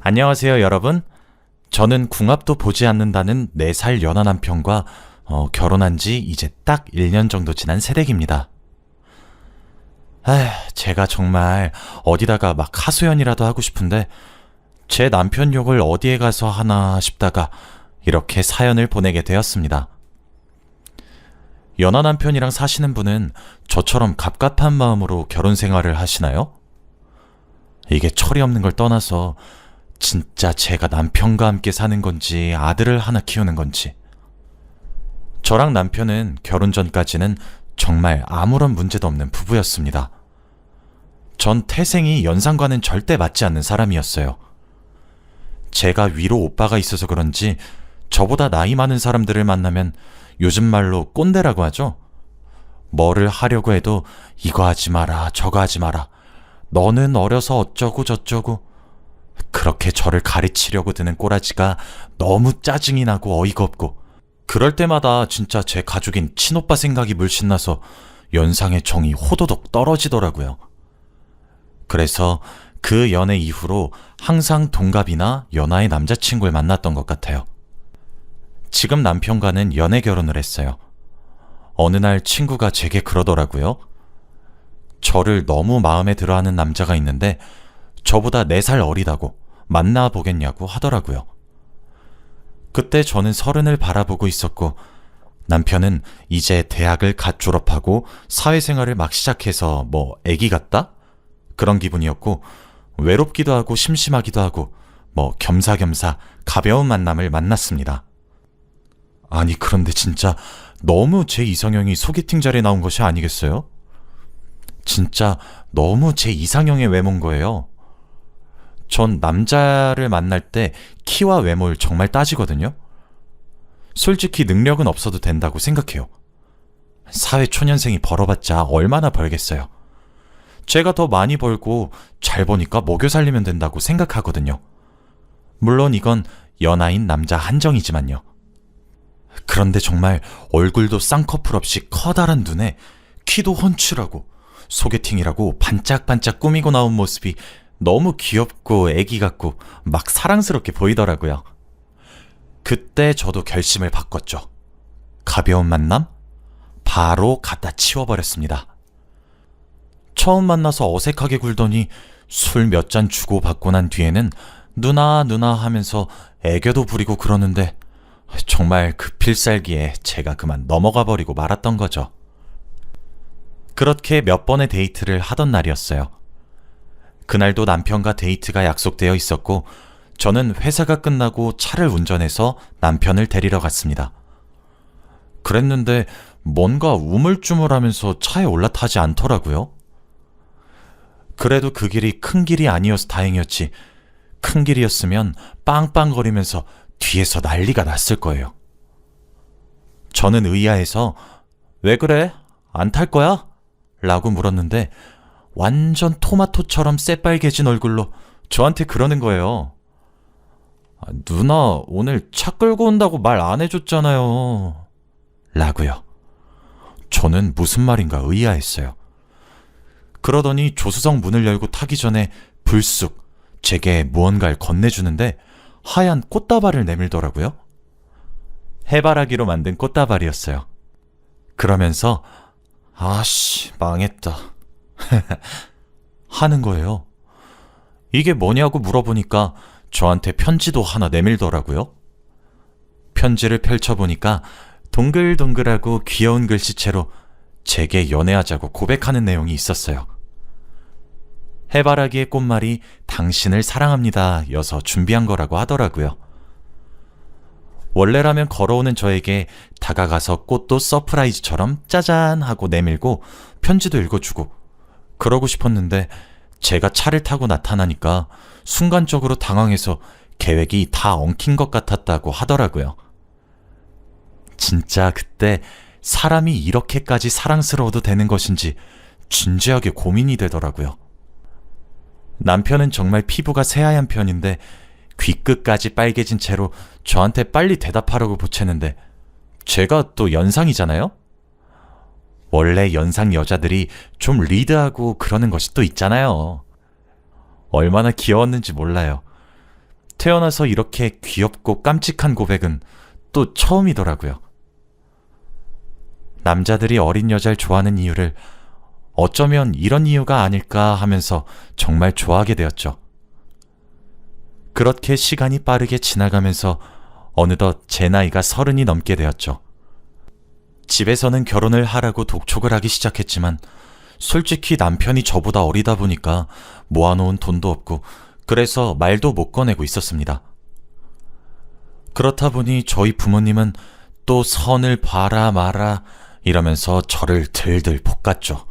안녕하세요, 여러분. 저는 궁합도 보지 않는다는 4살 연하 남편과 어, 결혼한 지 이제 딱 1년 정도 지난 새댁입니다. 아, 제가 정말 어디다가 막 하소연이라도 하고 싶은데 제 남편 욕을 어디에 가서 하나 싶다가 이렇게 사연을 보내게 되었습니다. 연하 남편이랑 사시는 분은 저처럼 갑갑한 마음으로 결혼 생활을 하시나요? 이게 철이 없는 걸 떠나서 진짜 제가 남편과 함께 사는 건지 아들을 하나 키우는 건지. 저랑 남편은 결혼 전까지는 정말 아무런 문제도 없는 부부였습니다. 전 태생이 연상과는 절대 맞지 않는 사람이었어요. 제가 위로 오빠가 있어서 그런지 저보다 나이 많은 사람들을 만나면 요즘 말로 꼰대라고 하죠. 뭐를 하려고 해도 이거 하지 마라, 저거 하지 마라. 너는 어려서 어쩌고 저쩌고. 그렇게 저를 가르치려고 드는 꼬라지가 너무 짜증이 나고 어이가 없고. 그럴 때마다 진짜 제 가족인 친오빠 생각이 물씬 나서 연상의 정이 호도독 떨어지더라고요. 그래서 그 연애 이후로 항상 동갑이나 연하의 남자친구를 만났던 것 같아요. 지금 남편과는 연애 결혼을 했어요. 어느 날 친구가 제게 그러더라고요. 저를 너무 마음에 들어 하는 남자가 있는데 저보다 4살 어리다고 만나보겠냐고 하더라고요. 그때 저는 서른을 바라보고 있었고 남편은 이제 대학을 갓 졸업하고 사회생활을 막 시작해서 뭐 애기 같다? 그런 기분이었고 외롭기도 하고 심심하기도 하고 뭐 겸사겸사 가벼운 만남을 만났습니다. 아니 그런데 진짜 너무 제 이상형이 소개팅 자리에 나온 것이 아니겠어요? 진짜 너무 제 이상형의 외모인 거예요. 전 남자를 만날 때 키와 외모를 정말 따지거든요. 솔직히 능력은 없어도 된다고 생각해요. 사회 초년생이 벌어봤자 얼마나 벌겠어요. 제가 더 많이 벌고 잘 버니까 먹여 살리면 된다고 생각하거든요. 물론 이건 연하인 남자 한정이지만요. 그런데 정말 얼굴도 쌍꺼풀 없이 커다란 눈에 키도 훤칠하고 소개팅이라고 반짝반짝 꾸미고 나온 모습이 너무 귀엽고 애기 같고 막 사랑스럽게 보이더라고요. 그때 저도 결심을 바꿨죠. 가벼운 만남? 바로 갖다 치워버렸습니다. 처음 만나서 어색하게 굴더니 술 몇 잔 주고 받고 난 뒤에는 누나 누나 하면서 애교도 부리고 그러는데 정말 그 필살기에 제가 그만 넘어가 버리고 말았던 거죠. 그렇게 몇 번의 데이트를 하던 날이었어요. 그날도 남편과 데이트가 약속되어 있었고 저는 회사가 끝나고 차를 운전해서 남편을 데리러 갔습니다. 그랬는데 뭔가 우물쭈물하면서 차에 올라타지 않더라고요. 그래도 그 길이 큰 길이 아니어서 다행이었지. 큰 길이었으면 빵빵거리면서 뒤에서 난리가 났을 거예요. 저는 의아해서 왜 그래? 안 탈 거야? 라고 물었는데 완전 토마토처럼 새빨개진 얼굴로 저한테 그러는 거예요. 아, 누나, 오늘 차 끌고 온다고 말 안 해줬잖아요. 라고요. 저는 무슨 말인가 의아했어요. 그러더니 조수석 문을 열고 타기 전에 불쑥 제게 무언가를 건네주는데 하얀 꽃다발을 내밀더라고요. 해바라기로 만든 꽃다발이었어요. 그러면서 아씨 망했다 하는 거예요. 이게 뭐냐고 물어보니까 저한테 편지도 하나 내밀더라고요. 편지를 펼쳐보니까 동글동글하고 귀여운 글씨체로 제게 연애하자고 고백하는 내용이 있었어요. 해바라기의 꽃말이 당신을 사랑합니다 여서 준비한 거라고 하더라고요. 원래라면 걸어오는 저에게 다가가서 꽃도 서프라이즈처럼 짜잔 하고 내밀고 편지도 읽어주고 그러고 싶었는데 제가 차를 타고 나타나니까 순간적으로 당황해서 계획이 다 엉킨 것 같았다고 하더라고요. 진짜 그때 사람이 이렇게까지 사랑스러워도 되는 것인지 진지하게 고민이 되더라고요. 남편은 정말 피부가 새하얀 편인데 귀끝까지 빨개진 채로 저한테 빨리 대답하라고 보채는데 제가 또 연상이잖아요? 원래 연상 여자들이 좀 리드하고 그러는 것이 또 있잖아요. 얼마나 귀여웠는지 몰라요. 태어나서 이렇게 귀엽고 깜찍한 고백은 또 처음이더라고요. 남자들이 어린 여자를 좋아하는 이유를 어쩌면 이런 이유가 아닐까 하면서 정말 좋아하게 되었죠. 그렇게 시간이 빠르게 지나가면서 어느덧 제 나이가 서른이 넘게 되었죠. 집에서는 결혼을 하라고 독촉을 하기 시작했지만 솔직히 남편이 저보다 어리다 보니까 모아놓은 돈도 없고 그래서 말도 못 꺼내고 있었습니다. 그렇다 보니 저희 부모님은 또 선을 봐라 마라 이러면서 저를 들들 볶았죠.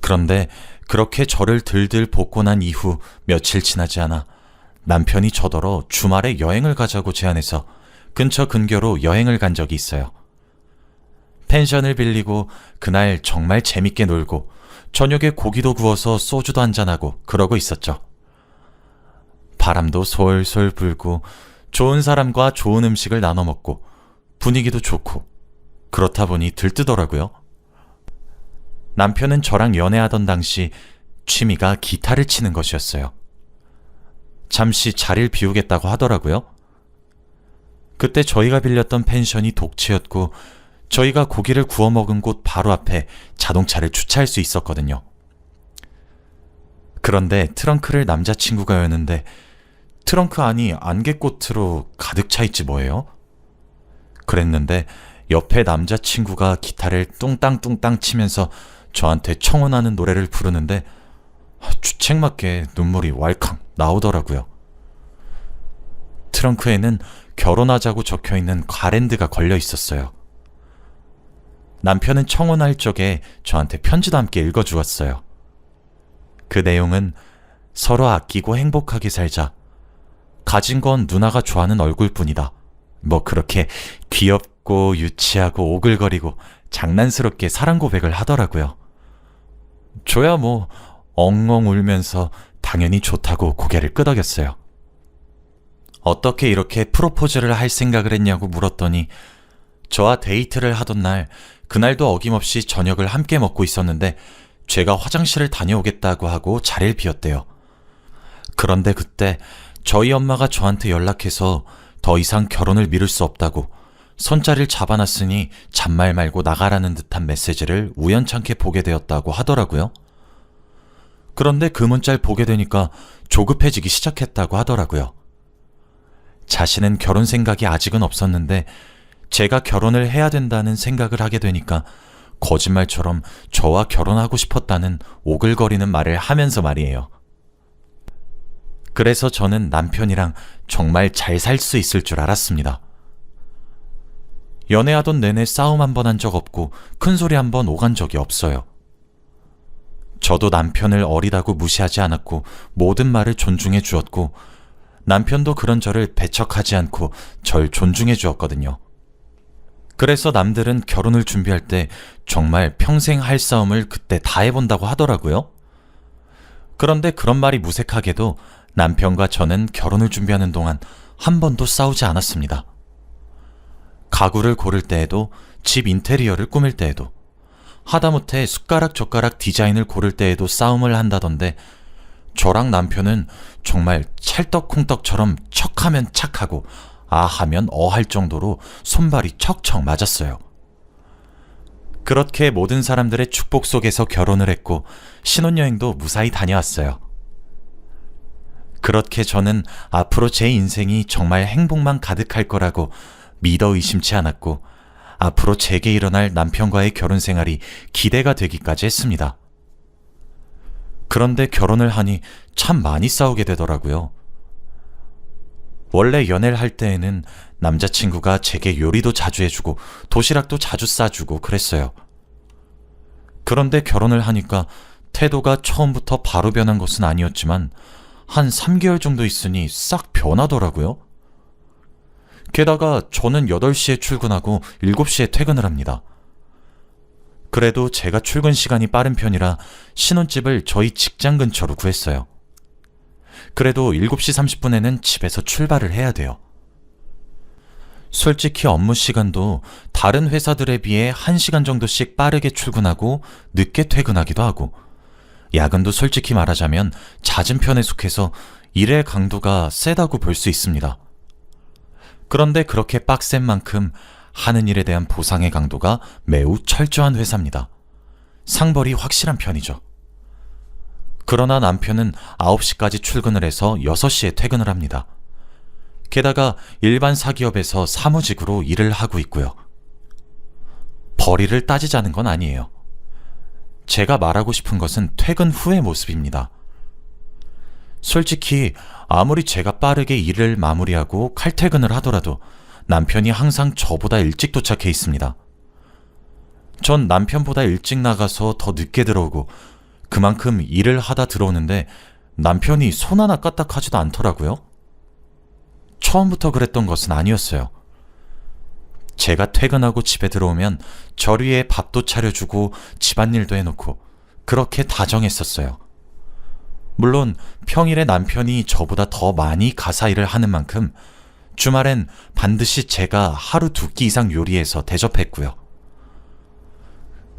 그런데 그렇게 저를 들들 볶고 난 이후 며칠 지나지 않아 남편이 저더러 주말에 여행을 가자고 제안해서 근처 근교로 여행을 간 적이 있어요. 펜션을 빌리고 그날 정말 재밌게 놀고 저녁에 고기도 구워서 소주도 한잔하고 그러고 있었죠. 바람도 솔솔 불고 좋은 사람과 좋은 음식을 나눠 먹고 분위기도 좋고 그렇다 보니 들뜨더라고요. 남편은 저랑 연애하던 당시 취미가 기타를 치는 것이었어요. 잠시 자리를 비우겠다고 하더라고요. 그때 저희가 빌렸던 펜션이 독채였고 저희가 고기를 구워 먹은 곳 바로 앞에 자동차를 주차할 수 있었거든요. 그런데 트렁크를 남자친구가 여는데 트렁크 안이 안개꽃으로 가득 차 있지 뭐예요? 그랬는데 옆에 남자친구가 기타를 뚱땅뚱땅 치면서 저한테 청혼하는 노래를 부르는데 주책맞게 눈물이 왈칵 나오더라고요. 트렁크에는 결혼하자고 적혀 있는 가랜드가 걸려 있었어요. 남편은 청혼할 적에 저한테 편지도 함께 읽어주었어요. 그 내용은 서로 아끼고 행복하게 살자. 가진 건 누나가 좋아하는 얼굴뿐이다. 뭐 그렇게 귀엽고 유치하고 오글거리고 장난스럽게 사랑 고백을 하더라고요. 저야 뭐 엉엉 울면서 당연히 좋다고 고개를 끄덕였어요. 어떻게 이렇게 프로포즈를 할 생각을 했냐고 물었더니 저와 데이트를 하던 날 그날도 어김없이 저녁을 함께 먹고 있었는데 제가 화장실을 다녀오겠다고 하고 자리를 비웠대요. 그런데 그때 저희 엄마가 저한테 연락해서 더 이상 결혼을 미룰 수 없다고 손자리를 잡아놨으니 잔말 말고 나가라는 듯한 메시지를 우연찮게 보게 되었다고 하더라고요. 그런데 그 문자를 보게 되니까 조급해지기 시작했다고 하더라고요. 자신은 결혼 생각이 아직은 없었는데 제가 결혼을 해야 된다는 생각을 하게 되니까 거짓말처럼 저와 결혼하고 싶었다는 오글거리는 말을 하면서 말이에요. 그래서 저는 남편이랑 정말 잘 살 수 있을 줄 알았습니다. 연애하던 내내 싸움 한 번 한 적 없고 큰 소리 한 번 오간 적이 없어요. 저도 남편을 어리다고 무시하지 않았고 모든 말을 존중해 주었고 남편도 그런 저를 배척하지 않고 절 존중해 주었거든요. 그래서 남들은 결혼을 준비할 때 정말 평생 할 싸움을 그때 다 해본다고 하더라고요. 그런데 그런 말이 무색하게도 남편과 저는 결혼을 준비하는 동안 한 번도 싸우지 않았습니다. 가구를 고를 때에도 집 인테리어를 꾸밀 때에도 하다못해 숟가락 젓가락 디자인을 고를 때에도 싸움을 한다던데 저랑 남편은 정말 찰떡콩떡처럼 척하면 착하고 아 하면 어 할 정도로 손발이 척척 맞았어요. 그렇게 모든 사람들의 축복 속에서 결혼을 했고 신혼여행도 무사히 다녀왔어요. 그렇게 저는 앞으로 제 인생이 정말 행복만 가득할 거라고 믿어 의심치 않았고 앞으로 제게 일어날 남편과의 결혼 생활이 기대가 되기까지 했습니다. 그런데 결혼을 하니 참 많이 싸우게 되더라고요. 원래 연애를 할 때에는 남자친구가 제게 요리도 자주 해주고 도시락도 자주 싸주고 그랬어요. 그런데 결혼을 하니까 태도가 처음부터 바로 변한 것은 아니었지만 한 3개월 정도 있으니 싹 변하더라고요. 게다가 저는 8시에 출근하고 7시에 퇴근을 합니다. 그래도 제가 출근 시간이 빠른 편이라 신혼집을 저희 직장 근처로 구했어요. 그래도 7시 30분에는 집에서 출발을 해야 돼요. 솔직히 업무 시간도 다른 회사들에 비해 1시간 정도씩 빠르게 출근하고 늦게 퇴근하기도 하고, 야근도 솔직히 말하자면 잦은 편에 속해서 일의 강도가 세다고 볼 수 있습니다. 그런데 그렇게 빡센 만큼 하는 일에 대한 보상의 강도가 매우 철저한 회사입니다. 상벌이 확실한 편이죠. 그러나 남편은 9시까지 출근을 해서 6시에 퇴근을 합니다. 게다가 일반 사기업에서 사무직으로 일을 하고 있고요. 벌이를 따지자는 건 아니에요. 제가 말하고 싶은 것은 퇴근 후의 모습입니다. 솔직히 아무리 제가 빠르게 일을 마무리하고 칼퇴근을 하더라도 남편이 항상 저보다 일찍 도착해 있습니다. 전 남편보다 일찍 나가서 더 늦게 들어오고 그만큼 일을 하다 들어오는데 남편이 손 하나 까딱하지도 않더라고요. 처음부터 그랬던 것은 아니었어요. 제가 퇴근하고 집에 들어오면 절 위에 밥도 차려주고 집안일도 해놓고 그렇게 다정했었어요. 물론 평일에 남편이 저보다 더 많이 가사 일을 하는 만큼 주말엔 반드시 제가 하루 두 끼 이상 요리해서 대접했고요.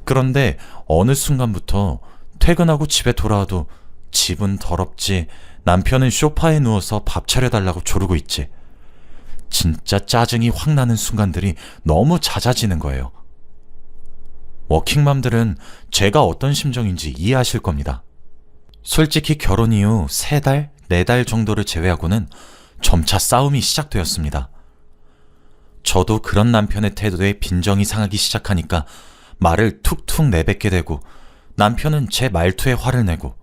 그런데 어느 순간부터 퇴근하고 집에 돌아와도 집은 더럽지 남편은 쇼파에 누워서 밥 차려달라고 조르고 있지. 진짜 짜증이 확 나는 순간들이 너무 잦아지는 거예요. 워킹맘들은 제가 어떤 심정인지 이해하실 겁니다. 솔직히 결혼 이후 세 달, 네달 정도를 제외하고는 점차 싸움이 시작되었습니다. 저도 그런 남편의 태도에 빈정이 상하기 시작하니까 말을 툭툭 내뱉게 되고 남편은 제 말투에 화를 내고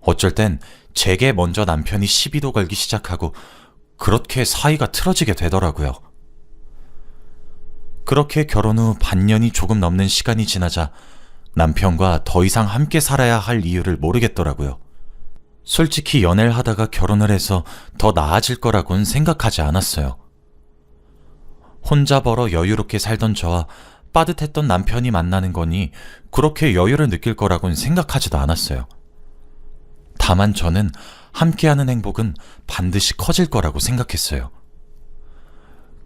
어쩔 땐 제게 먼저 남편이 시비도 걸기 시작하고 그렇게 사이가 틀어지게 되더라고요. 그렇게 결혼 후 반년이 조금 넘는 시간이 지나자 남편과 더 이상 함께 살아야 할 이유를 모르겠더라고요. 솔직히 연애를 하다가 결혼을 해서 더 나아질 거라고는 생각하지 않았어요. 혼자 벌어 여유롭게 살던 저와 빠듯했던 남편이 만나는 거니 그렇게 여유를 느낄 거라고는 생각하지도 않았어요. 다만 저는 함께하는 행복은 반드시 커질 거라고 생각했어요.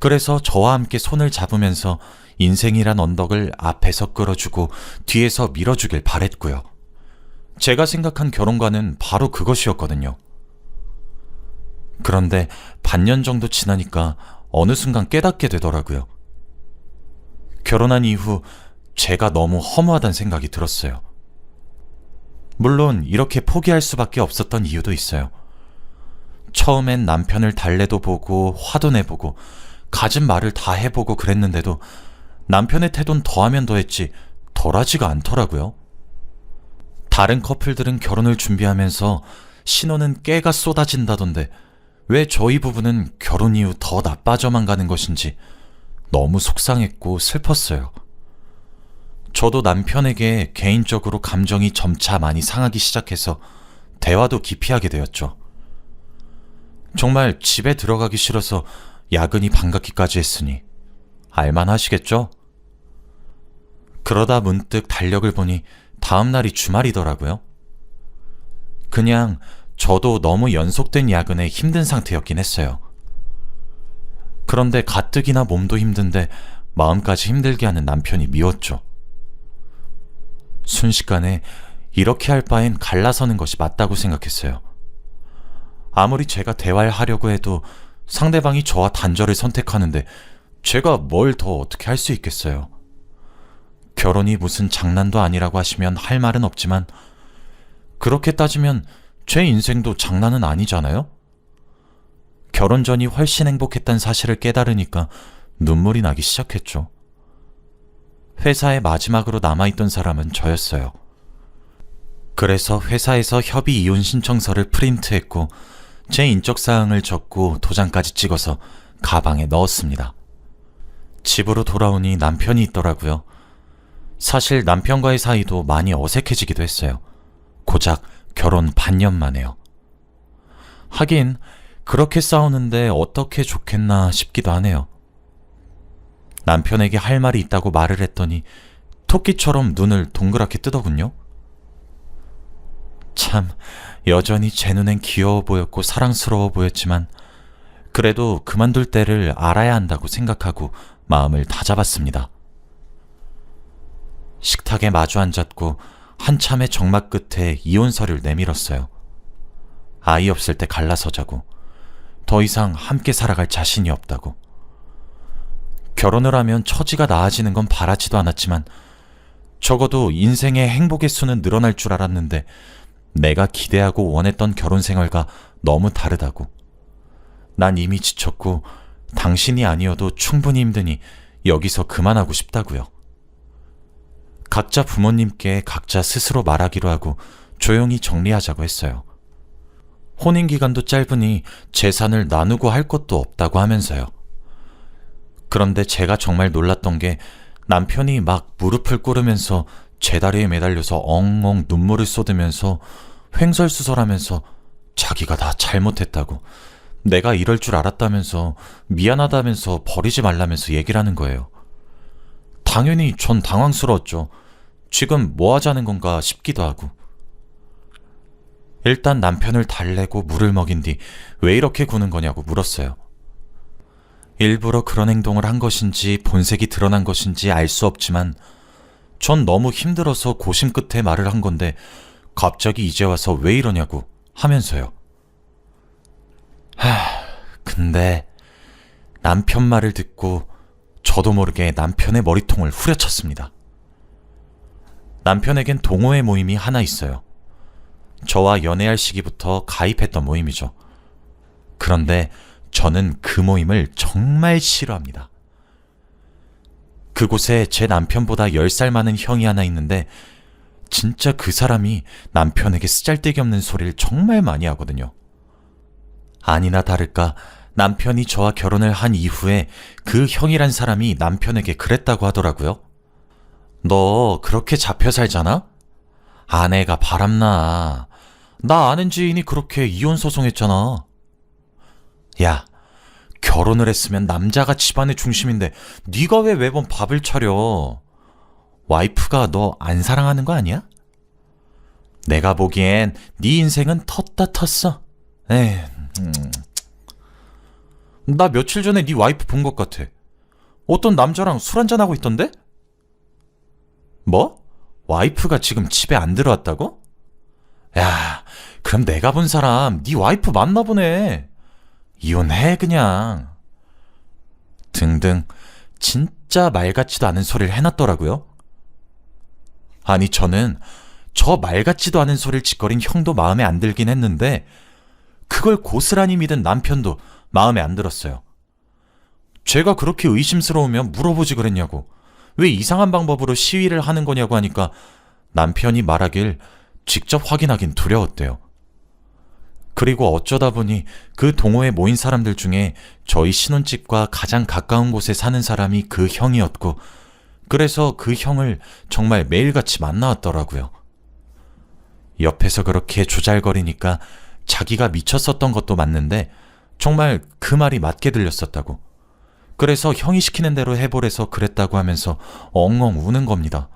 그래서 저와 함께 손을 잡으면서 인생이란 언덕을 앞에서 끌어주고 뒤에서 밀어주길 바랬고요. 제가 생각한 결혼과는 바로 그것이었거든요. 그런데 반년 정도 지나니까 어느 순간 깨닫게 되더라고요. 결혼한 이후 제가 너무 허무하다는 생각이 들었어요. 물론 이렇게 포기할 수밖에 없었던 이유도 있어요. 처음엔 남편을 달래도 보고 화도 내보고 가진 말을 다 해보고 그랬는데도 남편의 태도는 더하면 더했지 덜하지가 않더라고요. 다른 커플들은 결혼을 준비하면서 신혼은 깨가 쏟아진다던데 왜 저희 부부는 결혼 이후 더 나빠져만 가는 것인지 너무 속상했고 슬펐어요. 저도 남편에게 개인적으로 감정이 점차 많이 상하기 시작해서 대화도 기피하게 되었죠. 정말 집에 들어가기 싫어서 야근이 반갑기까지 했으니 알만 하시겠죠? 그러다 문득 달력을 보니 다음날이 주말이더라고요. 그냥 저도 너무 연속된 야근에 힘든 상태였긴 했어요. 그런데 가뜩이나 몸도 힘든데 마음까지 힘들게 하는 남편이 미웠죠. 순식간에 이렇게 할 바엔 갈라서는 것이 맞다고 생각했어요. 아무리 제가 대화를 하려고 해도 상대방이 저와 단절을 선택하는데 제가 뭘 더 어떻게 할 수 있겠어요. 결혼이 무슨 장난도 아니라고 하시면 할 말은 없지만 그렇게 따지면 제 인생도 장난은 아니잖아요? 결혼 전이 훨씬 행복했다는 사실을 깨달으니까 눈물이 나기 시작했죠. 회사에 마지막으로 남아있던 사람은 저였어요. 그래서 회사에서 협의 이혼 신청서를 프린트했고 제 인적 사항을 적고 도장까지 찍어서 가방에 넣었습니다. 집으로 돌아오니 남편이 있더라고요. 사실 남편과의 사이도 많이 어색해지기도 했어요. 고작 결혼 반년 만에요. 하긴 그렇게 싸우는데 어떻게 좋겠나 싶기도 하네요. 남편에게 할 말이 있다고 말을 했더니 토끼처럼 눈을 동그랗게 뜨더군요. 참, 여전히 제 눈엔 귀여워 보였고 사랑스러워 보였지만, 그래도 그만둘 때를 알아야 한다고 생각하고 마음을 다잡았습니다. 식탁에 마주 앉았고 한참의 정막 끝에 이혼 서류를 내밀었어요. 아이 없을 때 갈라서자고 더 이상 함께 살아갈 자신이 없다고 결혼을 하면 처지가 나아지는 건 바라지도 않았지만 적어도 인생의 행복의 수는 늘어날 줄 알았는데 내가 기대하고 원했던 결혼 생활과 너무 다르다고. 난 이미 지쳤고 당신이 아니어도 충분히 힘드니 여기서 그만하고 싶다고요. 각자 부모님께 각자 스스로 말하기로 하고 조용히 정리하자고 했어요. 혼인 기간도 짧으니 재산을 나누고 할 것도 없다고 하면서요. 그런데 제가 정말 놀랐던 게 남편이 막 무릎을 꿇으면서 제 다리에 매달려서 엉엉 눈물을 쏟으면서 횡설수설하면서 자기가 다 잘못했다고 내가 이럴 줄 알았다면서 미안하다면서 버리지 말라면서 얘기를 하는 거예요. 당연히 전 당황스러웠죠. 지금 뭐 하자는 건가 싶기도 하고. 일단 남편을 달래고 물을 먹인 뒤 왜 이렇게 구는 거냐고 물었어요. 일부러 그런 행동을 한 것인지 본색이 드러난 것인지 알 수 없지만 전 너무 힘들어서 고심 끝에 말을 한 건데 갑자기 이제 와서 왜 이러냐고 하면서요. 하, 근데 남편 말을 듣고 저도 모르게 남편의 머리통을 후려쳤습니다. 남편에겐 동호회 모임이 하나 있어요. 저와 연애할 시기부터 가입했던 모임이죠. 그런데 저는 그 모임을 정말 싫어합니다. 그곳에 제 남편보다 10살 많은 형이 하나 있는데 진짜 그 사람이 남편에게 쓰잘데기 없는 소리를 정말 많이 하거든요. 아니나 다를까 남편이 저와 결혼을 한 이후에 그 형이란 사람이 남편에게 그랬다고 하더라고요. 너 그렇게 잡혀 살잖아? 아내가 바람나. 나 아는 지인이 그렇게 이혼 소송했잖아. 야, 결혼을 했으면 남자가 집안의 중심인데 네가 왜 매번 밥을 차려? 와이프가 너 안 사랑하는 거 아니야? 내가 보기엔 네 인생은 텄다 텄어. 에이, 음. 나 며칠 전에 네 와이프 본 것 같아. 어떤 남자랑 술 한잔 하고 있던데? 뭐? 와이프가 지금 집에 안 들어왔다고? 야, 그럼 내가 본 사람 네 와이프 맞나 보네. 이혼해 그냥. 등등 진짜 말 같지도 않은 소리를 해놨더라고요. 아니 저는 저 말 같지도 않은 소리를 짓거린 형도 마음에 안 들긴 했는데 그걸 고스란히 믿은 남편도 마음에 안 들었어요. 제가 그렇게 의심스러우면 물어보지 그랬냐고. 왜 이상한 방법으로 시위를 하는 거냐고 하니까 남편이 말하길 직접 확인하긴 두려웠대요. 그리고 어쩌다 보니 그 동호회 모인 사람들 중에 저희 신혼집과 가장 가까운 곳에 사는 사람이 그 형이었고, 그래서 그 형을 정말 매일같이 만나왔더라고요. 옆에서 그렇게 조잘거리니까 자기가 미쳤었던 것도 맞는데, 정말 그 말이 맞게 들렸었다고. 그래서 형이 시키는 대로 해보래서 그랬다고 하면서 엉엉 우는 겁니다.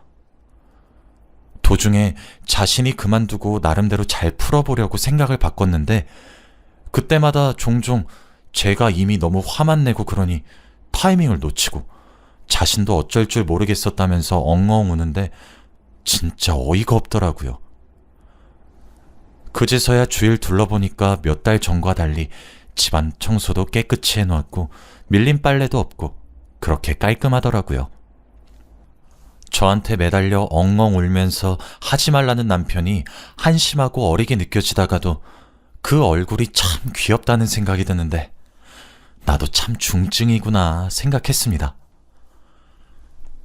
도중에 자신이 그만두고 나름대로 잘 풀어보려고 생각을 바꿨는데 그때마다 종종 제가 이미 너무 화만 내고 그러니 타이밍을 놓치고 자신도 어쩔 줄 모르겠었다면서 엉엉 우는데 진짜 어이가 없더라고요. 그제서야 주위를 둘러보니까 몇 달 전과 달리 집안 청소도 깨끗이 해놓았고 밀린 빨래도 없고 그렇게 깔끔하더라고요. 저한테 매달려 엉엉 울면서 하지 말라는 남편이 한심하고 어리게 느껴지다가도 그 얼굴이 참 귀엽다는 생각이 드는데 나도 참 중증이구나 생각했습니다.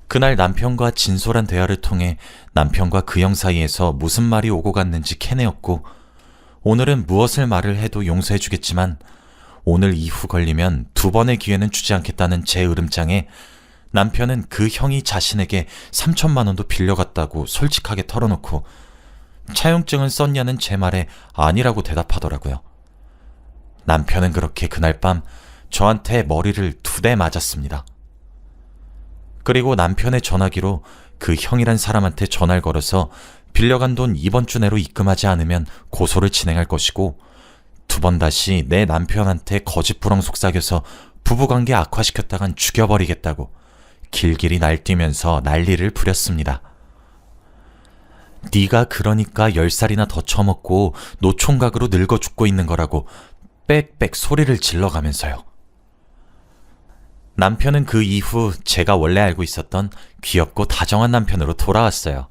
그날 남편과 진솔한 대화를 통해 남편과 그 형 사이에서 무슨 말이 오고 갔는지 캐내었고 오늘은 무엇을 말을 해도 용서해 주겠지만 오늘 이후 걸리면 두 번의 기회는 주지 않겠다는 제 으름장에 남편은 그 형이 자신에게 3천만 원도 빌려갔다고 솔직하게 털어놓고 차용증은 썼냐는 제 말에 아니라고 대답하더라고요. 남편은 그렇게 그날 밤 저한테 머리를 두 대 맞았습니다. 그리고 남편의 전화기로 그 형이란 사람한테 전화를 걸어서 빌려간 돈 이번 주 내로 입금하지 않으면 고소를 진행할 것이고 두 번 다시 내 남편한테 거짓부렁 속삭여서 부부관계 악화시켰다간 죽여버리겠다고 길길이 날뛰면서 난리를 부렸습니다. 네가 그러니까 열 살이나 더 처먹고 노총각으로 늙어 죽고 있는 거라고 빽빽 소리를 질러가면서요. 남편은 그 이후 제가 원래 알고 있었던 귀엽고 다정한 남편으로 돌아왔어요.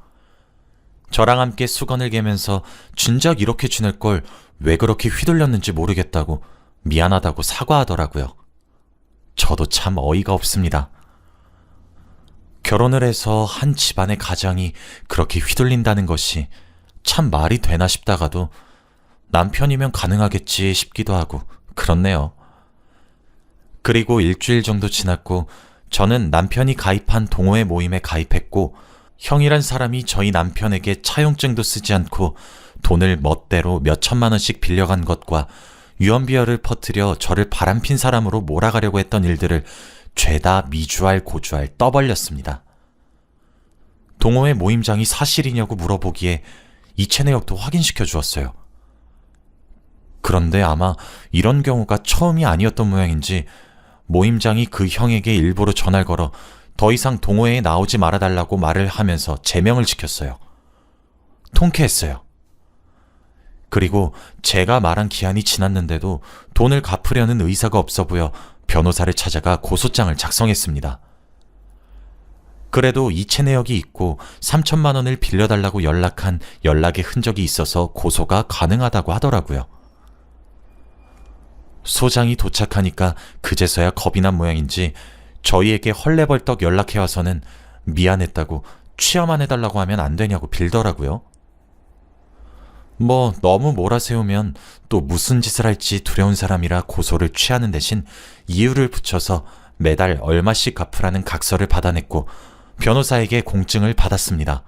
저랑 함께 수건을 개면서 진작 이렇게 지낼 걸 왜 그렇게 휘둘렸는지 모르겠다고 미안하다고 사과하더라고요. 저도 참 어이가 없습니다. 결혼을 해서 한 집안의 가장이 그렇게 휘둘린다는 것이 참 말이 되나 싶다가도 남편이면 가능하겠지 싶기도 하고 그렇네요. 그리고 일주일 정도 지났고 저는 남편이 가입한 동호회 모임에 가입했고 형이란 사람이 저희 남편에게 차용증도 쓰지 않고 돈을 멋대로 몇 천만 원씩 빌려간 것과 유언비어를 퍼뜨려 저를 바람핀 사람으로 몰아가려고 했던 일들을 죄다 미주알 고주알 떠벌렸습니다. 동호회 모임장이 사실이냐고 물어보기에 이체 내역도 확인시켜 주었어요. 그런데 아마 이런 경우가 처음이 아니었던 모양인지 모임장이 그 형에게 일부러 전화를 걸어 더 이상 동호회에 나오지 말아달라고 말을 하면서 제명을 지켰어요. 통쾌했어요. 그리고 제가 말한 기한이 지났는데도 돈을 갚으려는 의사가 없어 보여 변호사를 찾아가 고소장을 작성했습니다. 그래도 이체 내역이 있고 3천만 원을 빌려달라고 연락한 연락의 흔적이 있어서 고소가 가능하다고 하더라고요. 소장이 도착하니까 그제서야 겁이 난 모양인지 저희에게 헐레벌떡 연락해와서는 미안했다고 취하만 해달라고 하면 안 되냐고 빌더라고요. 뭐 너무 몰아세우면 또 무슨 짓을 할지 두려운 사람이라 고소를 취하는 대신 이유를 붙여서 매달 얼마씩 갚으라는 각서를 받아냈고 변호사에게 공증을 받았습니다.